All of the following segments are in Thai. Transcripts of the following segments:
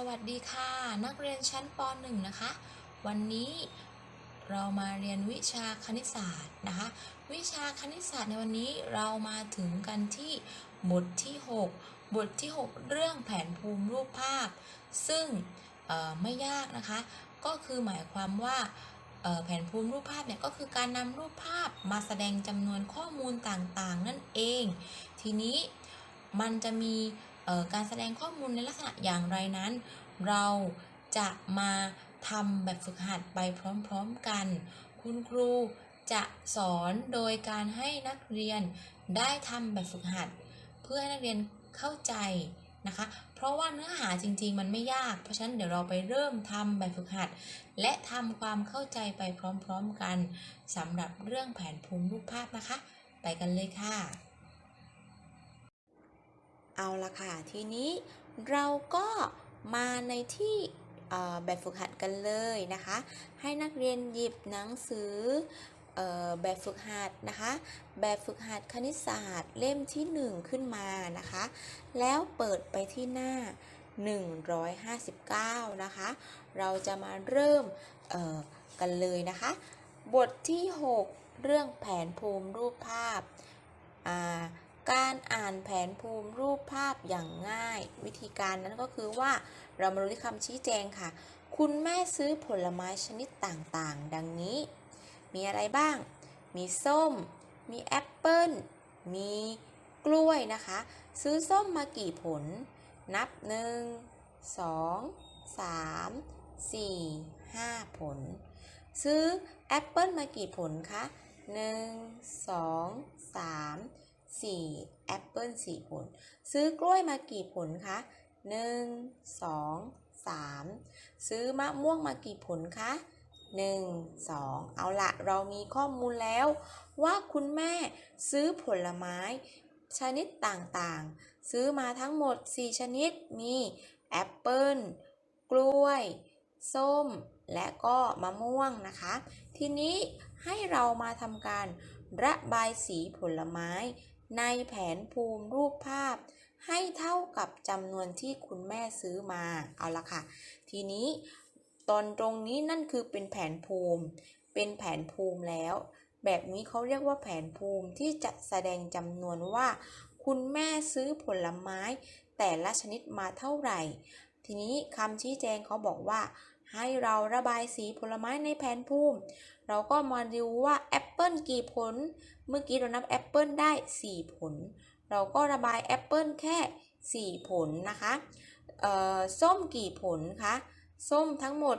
สวัสดีค่ะ นักเรียนชั้นป .1 นะคะ วันนี้เรามาเรียนวิชาคณิตศาสตร์นะคะ วิชาคณิตศาสตร์ในวันนี้เรามาถึงกันที่บทที่ 6 บทที่ 6 เรื่องแผนภูมิรูปภาพ ซึ่งไม่ยากนะคะ ก็คือหมายความว่าแผนภูมิรูปภาพเนี่ยก็คือการนำรูปภาพมาแสดงจำนวนข้อมูลต่างๆ นั่นเอง ทีนี้มันจะมี การแสดงข้อมูลในลักษณะอย่างไรนั้น เราจะมาทำแบบฝึกหัดไปพร้อมๆกัน คุณครูจะสอนโดยการให้นักเรียนได้ทำแบบฝึกหัด เพื่อให้นักเรียนเข้าใจนะคะ เพราะว่าเนื้อหาจริงๆ มันไม่ยาก เพราะฉะนั้นเดี๋ยวเราไปเริ่มทำแบบฝึกหัด และทำความเข้าใจไปพร้อมๆกันสำหรับเรื่องแผนภูมิรูปภาพนะคะ ไปกันเลยค่ะ เอาละค่ะ ทีนี้เราก็มาในที่แบบฝึกหัดกันเลยนะคะ ให้นักเรียนหยิบหนังสือแบบฝึกหัดนะคะ แบบฝึกหัดคณิตศาสตร์เล่มที่ 1 ขึ้นมานะคะ แล้วเปิดไปที่หน้า 159 นะคะ เราจะมาเริ่มกันเลยนะคะ บทที่ 6 เรื่องแผนภูมิรูปภาพอ่า การอ่านแผนภูมิรูปภาพอย่างง่าย วิธีการนั้นก็คือว่าเรามาดูที่คำชี้แจงค่ะ คุณแม่ซื้อผลไม้ชนิดต่างๆ ดังนี้ มีอะไรบ้าง มีส้ม มีแอปเปิ้ล มีกล้วยนะคะ ซื้อส้มมากี่ผล นับ 1 2 3 4 5 ผล ซื้อแอปเปิ้ลมากี่ผลคะ 1 2 3 4แอปเปิล4ผล ซื้อกล้วยมากี่ผลคะ 1 2 3 ซื้อมะม่วงมากี่ผลคะ 1 2 เอาละเรามีข้อมูลแล้วว่าคุณแม่ซื้อผลไม้ชนิดต่างๆ ซื้อมาทั้งหมด 4 ชนิดมีแอปเปิลกล้วย ส้ม และก็มะม่วงนะคะ ทีนี้ให้เรามาทำการระบายสีผลไม้ ในแผนภูมิรูปภาพ ให้เท่ากับจำนวนที่คุณแม่ซื้อมา เอาละค่ะ ทีนี้ตอนตรงนี้นั่นคือเป็นแผนภูมิ เป็นแผนภูมิแล้ว แบบนี้เขาเรียกว่าแผนภูมิที่จะแสดงจำนวนว่า คุณแม่ซื้อผลไม้ แต่ละชนิดมาเท่าไหร่ ทีนี้คำชี้แจงเขาบอกว่า ให้เราระบายสีผลไม้ในแผนภูมิ เราก็มาดูว่าแอปเปิลกี่ผล เมื่อกี้เรานับแอปเปิลได้ 4 ผล เราก็ระบายแอปเปิลแค่ 4 ผลนะคะเอ่อส้มกี่ผลคะ ส้มทั้งหมด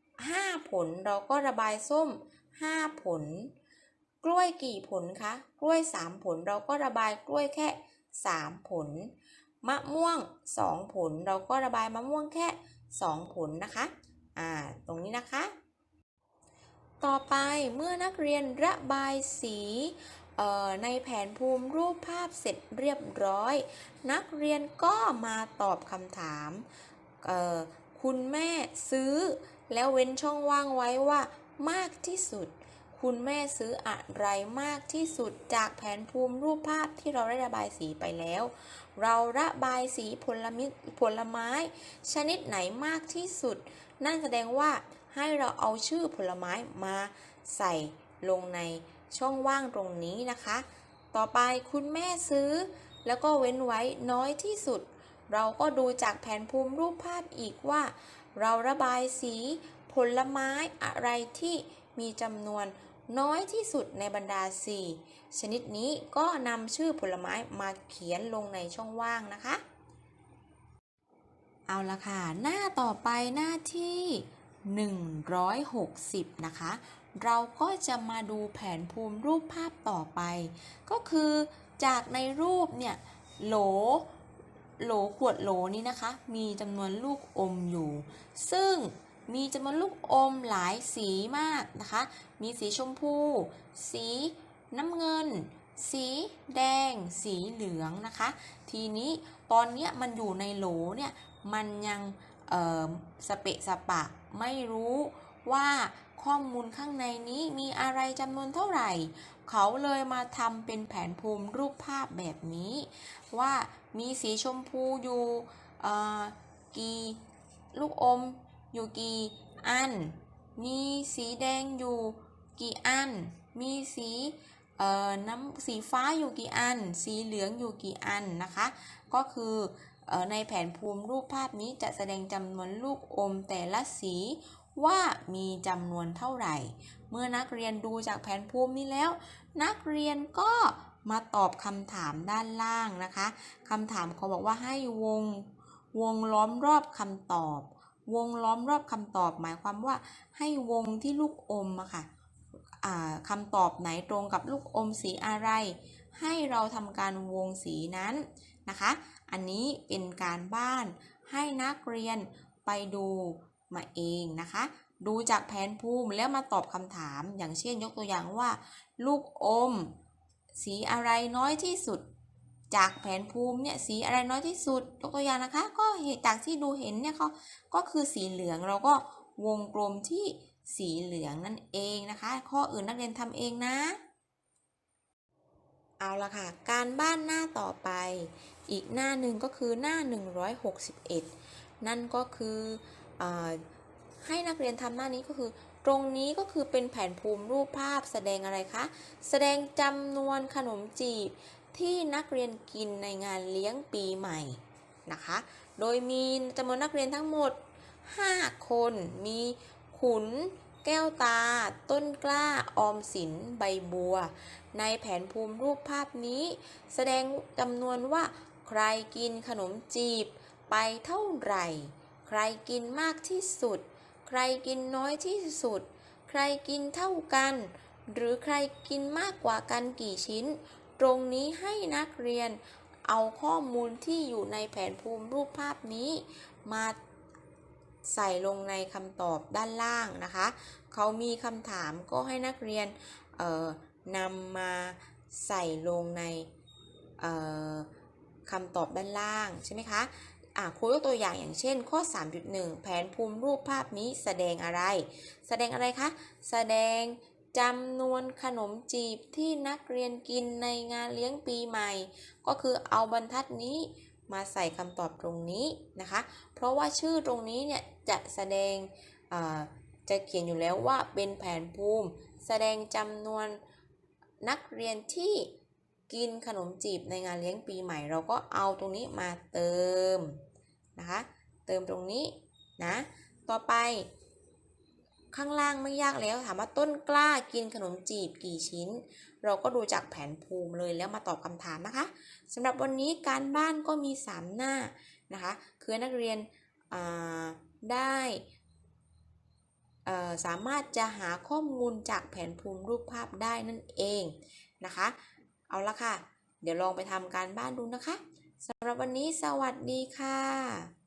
5 ผล เราก็ระบายส้ม 5 ผล กล้วยกี่ผลคะ กล้วย 3 ผล เราก็ระบายกล้วยแค่ 3 ผล มะม่วง 2 ผล เราก็ระบายมะม่วงแค่ 2 ผลนะคะ อ่า ตรงนี้นะคะ ต่อไปเมื่อนักเรียนระบายสีในแผนภูมิรูปภาพเสร็จเรียบร้อย นักเรียนก็มาตอบคำถาม คุณแม่ซื้อ แล้วเว้นช่องว่างไว้ว่ามากที่สุด คุณแม่ซื้ออะไรมากที่สุดจากแผนภูมิรูปภาพที่เราได้ระบายสีไปแล้ว เราระบายสีผลมิผลไม้ ชนิดไหนมากที่สุด นั่นแสดงว่าให้เราเอาชื่อผลไม้มาใส่ลงในช่องว่างตรงนี้นะคะ ต่อไปคุณแม่ซื้อ แล้วก็เว้นไว้น้อยที่สุด เราก็ดูจากแผนภูมิรูปภาพอีกว่า เราระบายสีผลไม้อะไรที่มีจำนวนน้อยที่สุดในบรรดา 4 ชนิดนี้ก็นำชื่อผลไม้มาเขียนลงในช่องว่างนะคะ เอาละค่ะ หน้าต่อไปหน้าที่ 160 นะคะ เราก็จะมาดูแผนภูมิรูปภาพต่อไป ก็คือจากในรูปเนี่ยโหลโหลขวดโหลนี้นะคะ มีจำนวนลูกอมอยู่ ซึ่งมีจำนวนลูกอมหลายสีมากนะคะ มีสีชมพู สีน้ำเงิน สีแดง สีเหลืองนะคะ ทีนี้ตอนเนี้ยมันอยู่ในโหลเนี่ย มันยังสเปะสปะไม่รู้ว่าข้อมูลข้างในนี้มีอะไรจำนวนเท่าไหร่ เขาเลยมาทำเป็นแผนภูมิรูปภาพแบบนี้ ว่ามีสีชมพูอยู่กี่ลูกอมอยู่กี่อัน มีสีแดงอยู่กี่อัน มีสีน้ำสีฟ้าอยู่กี่อัน สีเหลืองอยู่กี่อันนะคะ ก็คือ ในแผนภูมิรูปภาพนี้จะแสดงจำนวนลูกอมแต่ละสีว่ามีจำนวนเท่าไหร่ เมื่อนักเรียนดูจากแผนภูมินี้แล้ว นักเรียนก็มาตอบคำถามด้านล่างนะคะคำถามเขาบอกว่าให้วงวงล้อมรอบคำตอบ วงล้อมรอบคำตอบ หมายความว่าให้วงที่ลูกอมอะค่ะอ่าคำตอบไหนตรงกับลูกอมสีอะไร ให้เราทำการวงสีนั้น นะคะ อันนี้เป็นการบ้านให้นักเรียนไปดูมาเองนะคะ ดูจากแผนภูมิแล้วมาตอบคำถาม อย่างเช่นยกตัวอย่างว่า ลูกอม สีอะไรน้อยที่สุด จากแผนภูมิเนี่ยสีอะไรน้อยที่สุด ยกตัวอย่างนะคะ ก็เห็นจากที่ดูเห็นเนี่ยเขาก็คือสีเหลืองเราก็วงกลมที่สีเหลืองนั่นเองนะคะ ข้ออื่นนักเรียนทำเองนะ เอาละค่ะ การบ้านหน้าต่อไป อีกหน้าหนึ่งก็คือหน้า 161 นั่นก็คืออให้นักเรียนทำหน้านี้ก็คือ ตรงนี้ก็คือเป็นแผนภูมิรูปภาพแสดงอะไรคะ แสดงจำนวนขนมจีบที่นักเรียนกินในงานเลี้ยงปีใหม่นะคะ โดยมีจำนวนนักเรียนทั้งหมด 5 คน มีขุน แก้วตา ต้นกล้า ออมสิน ใบบัว ในแผนภูมิรูปภาพนี้ แสดงจำนวนว่า ใครกินขนมจีบ ไปเท่าไหร่ ใครกินมากที่สุด ใครกินน้อยที่สุด ใครกินเท่ากัน หรือใครกินมากกว่ากันกี่ชิ้น ตรงนี้ให้นักเรียนเอาข้อมูลที่อยู่ในแผนภูมิรูปภาพนี้ มาใส่ลงในคำตอบด้านล่างนะคะ เขามีคำถามก็ให้นักเรียนเอ่อ นำมาใส่ลงในคำตอบด้านล่างใช่ไหมคะอะครูยกตัวอย่างอย่างเช่น ข้อ 3.1 แผนภูมิรูปภาพนี้แสดงอะไร แสดงอะไรคะ แสดงจำนวนขนมจีบที่นักเรียนกินในงานเลี้ยงปีใหม่ ก็คือเอาบรรทัดนี้มาใส่คำตอบตรงนี้นะคะ เพราะว่าชื่อตรงนี้เนี่ยจะแสดงจะเขียนอยู่แล้วว่าเป็นแผนภูมิ แสดงจำนวน นักเรียนที่กินขนมจีบในงานเลี้ยงปีใหม่ เราก็เอาตรงนี้มาเติมนะคะ เติมตรงนี้นะ ต่อไป ข้างล่างไม่ยากแล้วถามว่าต้นกล้ากินขนมจีบกี่ชิ้น เราก็ดูจากแผนภูมิเลยแล้วมาตอบคำถามนะคะสำหรับวันนี้การบ้านก็มี 3 หน้านะคะ คือนักเรียนได้ สามารถจะหาข้อมูลจากแผนภูมิรูปภาพได้นั่นเองนะคะ เอาละค่ะ เดี๋ยวลองไปทำการบ้านดูนะคะสำหรับวันนี้สวัสดีค่ะ